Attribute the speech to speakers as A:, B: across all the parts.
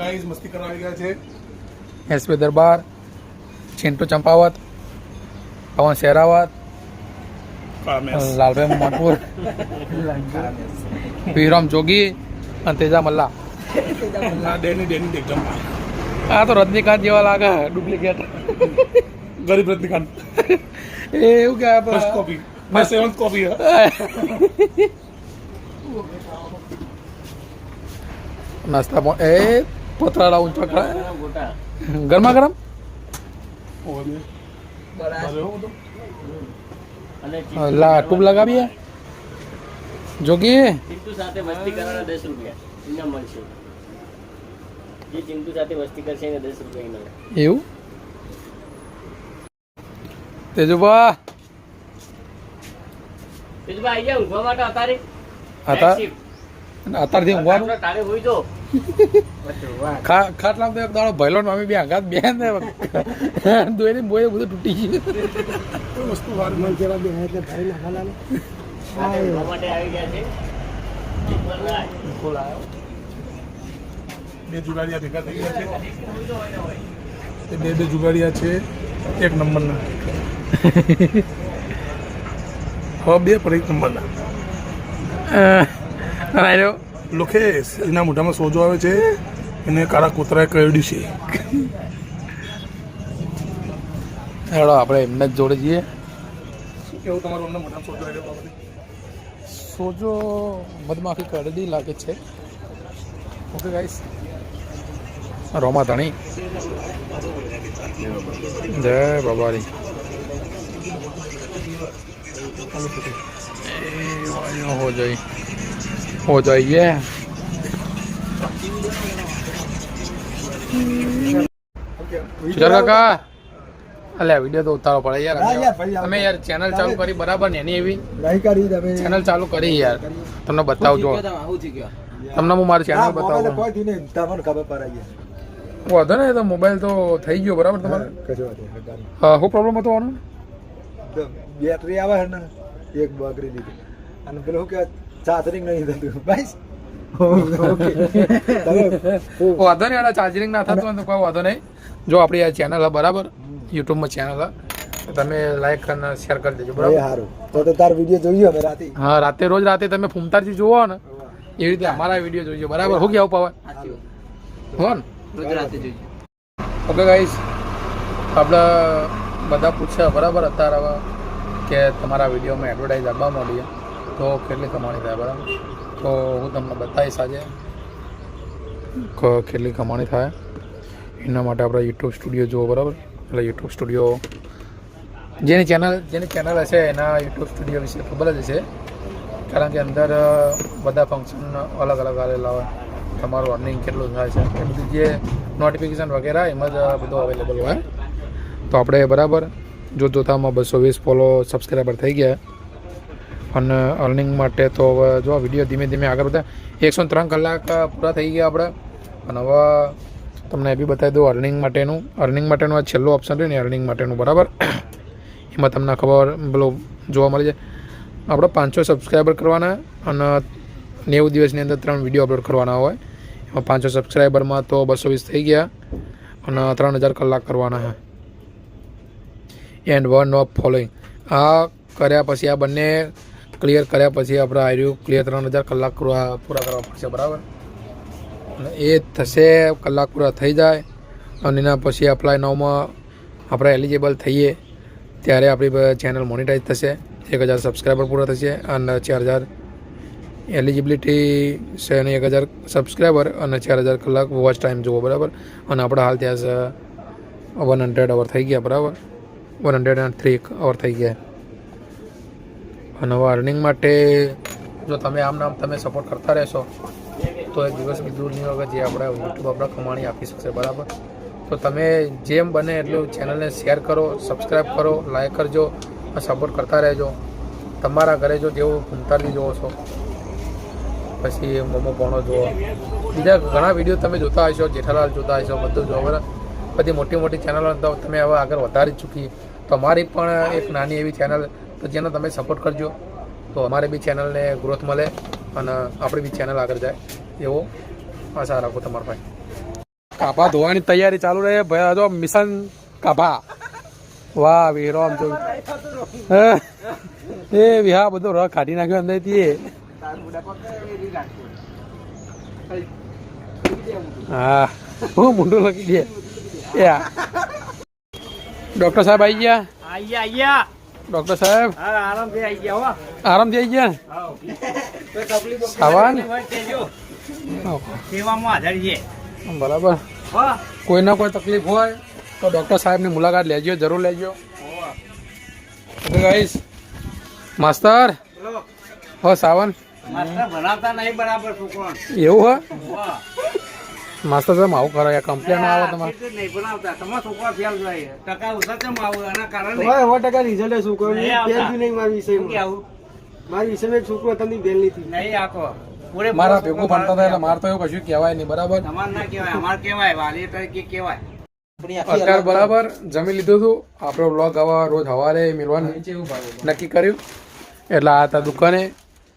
A: Guys મસ્તી કરવા આવી ગયા છે.
B: એસપી દરબાર ચિંટુ ચંપાવત પવન શેરાવત લાલભાઈ માનપુર વિરમ જોગી અને તેજા મલ્લા. આ તો રજનીકાંત જેવા લાગે ડુપ્લિકેટ.
A: ગરીબ રજનીકાંત.
B: એવું કે
A: ફર્સ્ટ કોપી મેં સેવન્થ કોપી
B: નાસ્તા એ પોતરાળા ઊંચા ખરા? ગરમા ગરમ? લા ટૂબ લગાવીએ? જોગી?
C: ચિંટુ સાથે મસ્તી કરવાના દસ રૂપિયા. ઇનામ મળશે. જે ચિંટુ સાથે મસ્તી કરશે એને દસ રૂપિયા ઇનામ
B: એવું? તેજુબા
C: તેજુબા આઈ જા ઊંઘવા માટે અતારે
B: અત્યારથી ઊંઘવાનું?
C: તારે હોઈ તો
B: ખાટલા તો એક દાડો ભયલો ને અમે બે આઘાત બે ને. દોઈને બોય બધું તૂટી ગયું.
A: વસ્તુ વાર મન
C: ઊંઘવા માટે આવી ગયા છે.
A: બે જુગાડિયા ભેગા થઈ ગયા છે. બે બે જુગાડિયા છે. એક નંબરના. હવે બે પર એક નંબરના. લોકેશ એના મોઢામાં સોજો આવે છે એને કાળા કૂતરાએ કરડ્યું છે.
B: હેડો આપણે એમને જ જોડે જઈએ.
A: શું કેવું તમારું અમને મોઢામાં સોજો આવ્યો
B: સોજો મધમાખી કરડી લાગે છે. ઓકે ગાઈસ રોમા ધણી. જય બાબારી હો જઈ હો જઈએ સુધાર કાકા અલ્યા વિડિયો તો ઉતારો પડે યાર.
D: તમે યાર,
B: અમે યાર ચેનલ ચાલુ કરી બરાબર ને એની એવી?
D: નહીં કરી તમે
B: ચેનલ ચાલુ કરી યાર. તમને બતાવજો તમને હું મારી ચેનલ
D: મોબાઈલે
B: બતાવું? વાંધો ને તો મોબાઈલ તો થઈ ગયો બરાબર તમારે. હા, શું પ્રોબ્લેમ હતો આનો?
D: બેટરી આવે છે ને એક બગડી દીધી અને પેલું શું કહેવાય? ચાર્જરિંગ નહીં થતું ભાઈ
B: વાંધો નહીં આના ચાર્જિંગ ના થતું હોય તો કોઈ વાંધો નહીં. જો આપણી આ ચેનલ બરાબર? યુટ્યુબમાં ચેનલ તમે લાઈક અને શેર કરી દેજો બરાબર?
D: સારું તો તો તાર વીડિયો જોઈએ અમે રાતે.
B: હા રાતે રોજ રાતે તમે ફૂમતારજી જુઓ ને એ રીતે અમારા વીડિયો જોઈએ બરાબર? હું કેવું પવન? હો ને? ઓકે ગાઈસ આપણે બધા પૂછ્યા બરાબર? અત્યારે હવે કે તમારા વિડીયોમાં એડવર્ટાઇઝ આપવા માંડીએ. તો કેટલી કમાણી થાય, બરાબર? તો હું તમને બતાવીશ આજે કેટલી કમાણી થાય. એના માટે આપણે યુટ્યુબ સ્ટુડિયો જુઓ, બરાબર? એટલે યુટ્યુબ સ્ટુડિયો જેની ચેનલ જેની ચેનલ હશે, એના યુટ્યુબ સ્ટુડિયો વિશે ખબર જ હશે. કારણ કે અંદર બધા ફંક્શન અલગ અલગ આવેલા હોય તમારું અર્નિંગ કેટલું થાય છે, એ બધું જે નોટિફિકેશન વગેરે, એમાં જ બધું અવેલેબલ હોય. તો આપણે બરાબર, જો જોતામાં બસો વીસ ફોલો સબસ્ક્રાઈબર થઈ ગયા અને અર્નિંગ માટે તો હવે જો વીડિયો ધીમે ધીમે આગળ વધે. એકસો ત્રણ કલાક પૂરા થઈ ગયા આપણે અને હવે તમને એ બી બતાવી દઉં અર્નિંગ માટેનું. અર્નિંગ માટેનું આ છેલ્લું ઓપ્શન રહ્યું ને અર્નિંગ માટેનું, બરાબર? એમાં તમને ખબર, પેલું જોવા મળી જાય. આપણે પાંચસો સબસ્ક્રાઈબર કરવાના અને નેવું દિવસની અંદર ત્રણ વીડિયો અપલોડ કરવાના હોય. એમાં પાંચસો સબસ્ક્રાઈબરમાં તો બસો વીસ થઈ ગયા અને ત્રણ હજાર કલાક કરવાના છે એન્ડ વન ઓફ ફોલોઈંગ આ કર્યા પછી આ બંને ક્લિયર કર્યા પછી આપણે આર્યું ક્લિયર ત્રણ હજાર કલાક પૂરા કરવા પડશે, બરાબર? અને એ થશે, કલાક પૂરા થઈ જાય અને એના પછી અપ્લાય નવમાં આપણે એલિજિબલ થઈએ, ત્યારે આપણી ચેનલ મોનિટાઈઝ થશે. એક હજાર સબસ્ક્રાઈબર પૂરા થશે અને ચાર હજાર એલિજિબિલિટી છે અને એક હજાર સબસ્ક્રાઈબર અને ચાર હજાર કલાક વોચ ટાઈમ જુઓ, બરાબર? અને આપણે હાલ ત્યાં વન હંડ્રેડ અવર થઈ ગયા, બરાબર? One hundred and three hour થઈ ગયા. અને હવે અર્નિંગ માટે જો તમે આમ નામ તમે સપોર્ટ કરતા રહેશો, તો એક દિવસ નહીં વગર જે આપણે યુટ્યુબ આપણે કમાણી આપી શકશે, બરાબર? તો તમે જેમ બને એટલું ચેનલને શેર કરો સબસ્ક્રાઈબ કરો લાઈક કરજો, અને સપોર્ટ કરતા રહેજો. તમારા ઘરે જો જેવું ઘૂમતારજી જોવો છો, પછી મોમો પોણો જુઓ બીજા ઘણા વીડિયો તમે જોતા હશો, જેઠાલાલ જોતા હશો, બધું જો બરાબર? બધી મોટી મોટી ચેનલો તમે હવે આગળ વધારી ચૂકી. તમારી પણ એક નાની એવી ચેનલ તો જેનો તમે સપોર્ટ કરજો. તો અમારે બી ચેનલને ગ્રોથ મળે અને આપણી બી ચેનલ આગળ જાય. એવો આશા રાખો તમારા ભાઈ. કાભા ધોવાની તૈયારી ચાલુ રહે. ભાઈ જો મિશન કાભા. વાહ વીરો આમ તો હે, એ વિહા બધો રહ કાઢી નાખ્યો અંદરથી તે હા. હું મોઢું લખી દે. ડોક્ટર સાહેબ આવી ગયા?
C: આયા આયા
B: ડોક્ટર સાહેબ?
C: આરામથી આવી ગયા
B: આરામથી આવી ગયા? સાવાન
C: સેવામાં હાજર છે.
B: બરાબર.
C: કોઈ
B: કોઈને કોઈ તકલીફ હોય તો ડૉક્ટર સાહેબની મુલાકાત લેજો જરૂર લેજો. ગાઈશ ગાઈસ માસ્તર? હો સાવન. એવું હે? માસ્તર સાહેબ આવું કરો યાર કમ્પ્લેન આવે તમારે.
C: નહીં ભણાવતા. તમારા છોકરા ફેલ જાય. ટકા ઓછા કેમ આવું એના કારણે.
D: હોય સો ટકા રિઝલ્ટ શું કહું
C: નહીં
D: ફેલ બી નહીં મારા
C: વિષય
D: મારા વિષયમાં એક છોકરો તમને ફેલ નહીં
C: નહીં આપો પૂરે
B: મારા ભેગું ભણતા હતા એટલે મારે તો એવું કશું કહેવાય નહીં બરાબર?
C: તમારે ના કહેવાય અમારે કહેવાય વાલી તરીકે કહેવાય.
B: અત્યારે બરાબર જમી લીધું હતું આપણો બ્લોગ આવા રોજ સવારે મિલવાનું નક્કી કર્યું? એટલે આ હતા દુકાને.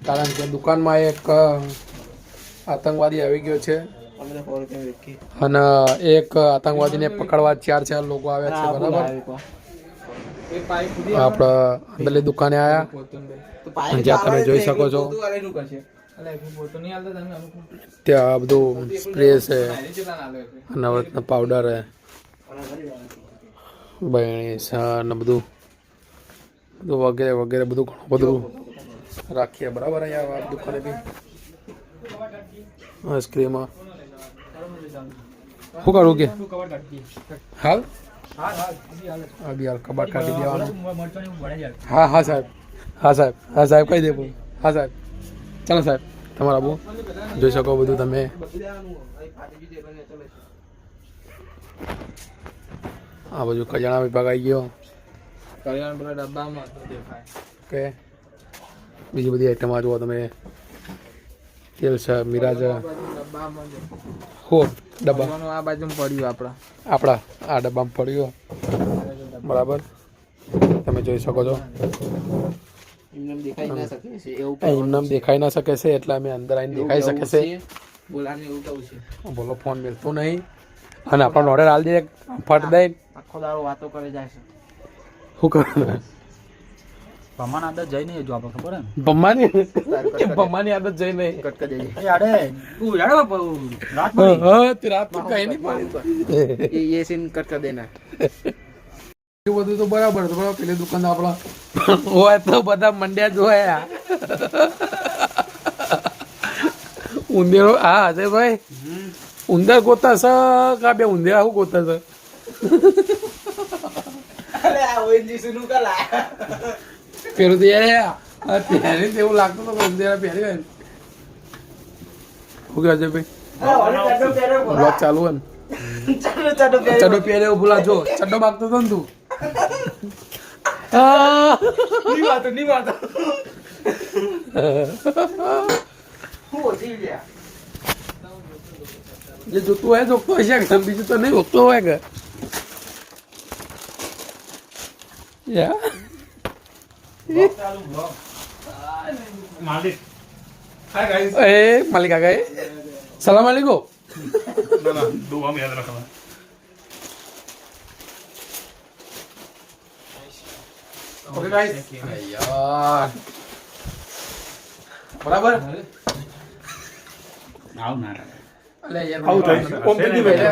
B: કારણ કે દુકાનમાં એક આતંકવાદી આવી ગયો છે. અને એક આતંકવાદીને પકડવા ચાર ચાર લોકો આવ્યા છે બરાબર? આપણે અંદરની દુકાને આવ્યા જ્યાં તમે જોઈ શકો છો. ત્યાં બધું સ્પ્રે છે. નવરત્ન પાવડર છે. બહેણી છે. અને બધું બધું. વગેરે વગેરે બધું ઘણું બધું રાખીએ બરાબર અહીંયા દુકાને બી આઈસ્ક્રીમ. શું કરું કે? હાલ? હા બી હાલ કબાટ કાઢી દેવાનું. હા હા સાહેબ. હા સાહેબ. હા સાહેબ કહી દેવું હા સાહેબ. ચાલો સાહેબ. તમારા બહુ. જોઈ શકો બધું તમે. આ બાજુ કજાણા વિભાગ આવી ગયો. કે? બીજી બધી આઈટમ જુઓ તમે. તેલ છે મિરાજ હો ડબ્બા.
E: આ બાજુ પડ્યું આપણા.
B: આપણા આ ડબ્બામાં પડ્યો. બરાબર? તમે જોઈ શકો છો.
E: એમને દેખાઈ ના શકે છે એવું
B: એમને દેખાઈ ના શકે છે એટલે અમે અંદર આવીને દેખાઈ શકે છે.
E: બોલાને એવું
B: બોલો ફોન મિલતું નહીં. અને આપણો ઓર્ડર હાલ દે ફટ દઈ
E: આખો દારો વાતો કરે જાય છે.
B: શું કરવાનું?
E: ભમાન આદત જઈ નહીં જો આપણે ખબર હે ભમાની?
B: બમ્માની આદત જઈ નહીં.
E: કટકા જઈ અરે તું યાર રાત
B: હા, હા તે રાત તો કઈ નહીં પાડી.
E: એ એ સીન કટકા દેના
B: એ બધું તો બરાબર તો પેલી દુકાન આપણા હોય તો બધા મંડ્યા જોયા ઉંદેરો હા અજય ભાઈ. ઉંદર ગોતા છે કા બે ઉંદેરા શું ગોતા છે?
E: અરે આ ઓએનજી સુનું કલા.
B: પેલું તો યાર પહેરી એવું લાગતું હતું ઉંદેરા પહેરી હોય શું કહેવાય ભાઈ? ચાલુ હોય ચડો પહેરે એવું ભૂલા જો. ચડ્ડો માગતો હતો તું. જે જોતું હોય જોતું હોય છે બીજું તો નહીં હોય કે. યા.
A: हाय गाइस
B: ए मालिक आ गए सलाम वालेकुम
A: ना ना दुआ में याद रखना
B: ओके गाइस यार બરાબર
C: આવ ના
B: અલે યાર
A: આવું થાય છે. ઓમ પેલી બેઠા.